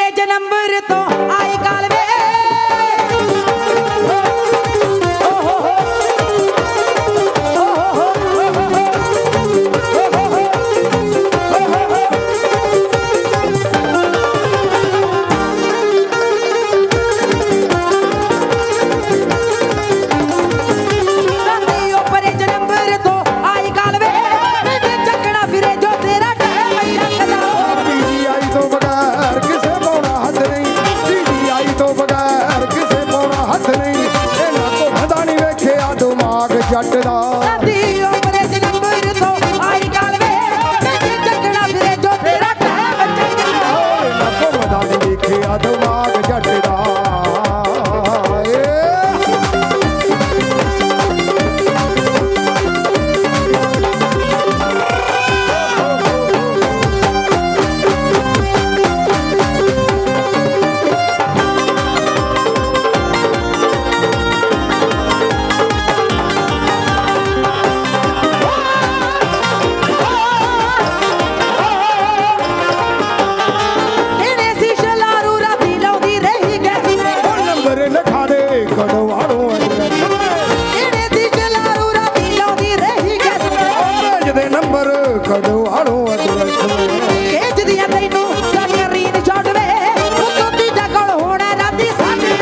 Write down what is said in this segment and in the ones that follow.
Number तो आए ਦਿਮਾਗ ਜੱਟ ਦਾ ਰਾਤੀ ਉਹ ਪਰੇ ਜਨੰਬਰ ਤੋਂ ਆਈ ਗੱਲ ਵੇ। ਤੇ ਚੱਕਣਾ ਫਿਰੇ ਜੋ ਤੇਰਾ ਟਾਈਮ ਚੱਕਦਾ ਇਹਨਾਂ ਕੋ ਭੰਦਾ ਨਹੀਂ ਵੇਖਿਆ ਦਿਮਾਗ ਭੇਜ ਦੇ ਨੰਬਰ ਕੜਵਾੜੋ ਐਡਰੈਸ ਖੇਚਦੀਆਂ ਤੈਨੂੰ ਸਾਡੀਆਂ ਰੀਨ ਛੱਡ ਵੇ ਉਤੋਂ ਤੀਜਾ ਕੋਲ ਹੋਣਾ ਰਾਤੀ ਸਾਡੇ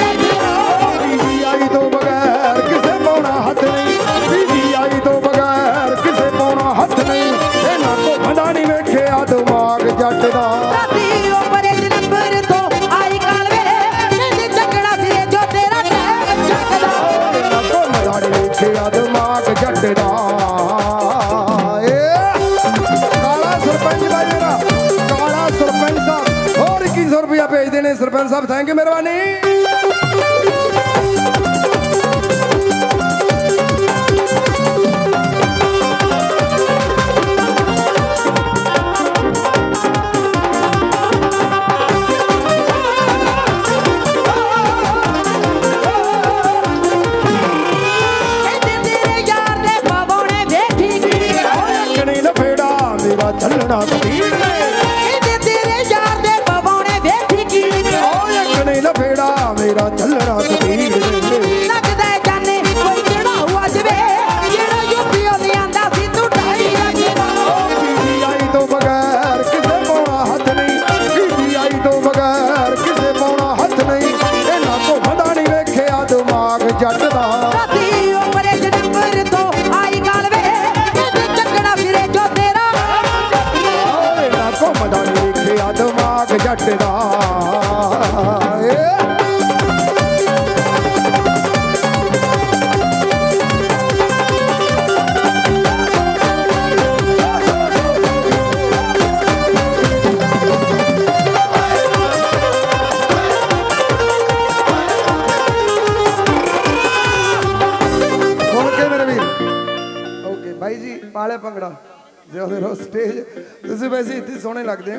ਪੀਜੀਆਈ ਤੋਂ ਬਗੈਰ ਕਿਸੇ ਪਾਉਣਾ ਹੱਥ ਨਹੀਂ। ਤੋਂ ਬਗੈਰ ਕਿਸੇ ਪਾਉਣਾ ਹੱਥ ਨਹੀਂ। ਇਹਨਾਂ ਕੋ ਭੰਦਾ ਨਹੀਂ ਵੇਖਿਆ ਦਿਮਾਗ ਜੱਟ ਦਾ। ਰਾਤੀ ਉਹ ਪਰੇ ਨੰਬਰ ਤੋਂ ਆਈ ਕਾਲ ਵੇ। ਇਹਦੇ ਚੱਕਣਾ ਫਿਰੇ ਜੋ ਤੇਰਾ ਟਾਈਮ ਚੱਕਦਾ। ਇਹਨਾਂ ਕੋ ਭੰਦਾ ਨਹੀਂ ਵੇਖਿਆ ਦਿਮਾਗ ਰੁਪਇਆ ਭੇਜਦੇ ਨੇ ਸਰਪੰਚ ਸਾਹਿਬ ਥੈਂਕ ਯੂ ਮਿਹਰਬਾਨੀ। ਚੱਲਣਾ ਸਪੀਡ ਜੱਟ ਦਾ। ਰਾਤੀ ਉਪਰੇ ਜਨੰਬਰ ਤੋਂ ਆਈ ਗੱਲ ਵੇ। ਇਹਦੇ ਚੱਕਣਾ ਫਿਰੇ ਜੋ ਤੇਰਾ। ਓਏ ਇਹਨਾਂ ਕੋ ਭੰਦਾ ਨਹੀਂ ਵੇਖਿਆ ਦਿਮਾਗ ਜੱਟ ਦਾ। ਬਾਈ ਜੀ ਪਾਲੇ ਭੰਗੜਾ। ਜਿਉਂਦੇ ਰਹੋ ਸਟੇਜ ਤੁਸੀਂ ਵੈਸੇ ਇੱਥੇ ਸੋਹਣੇ ਲੱਗਦੇ ਆ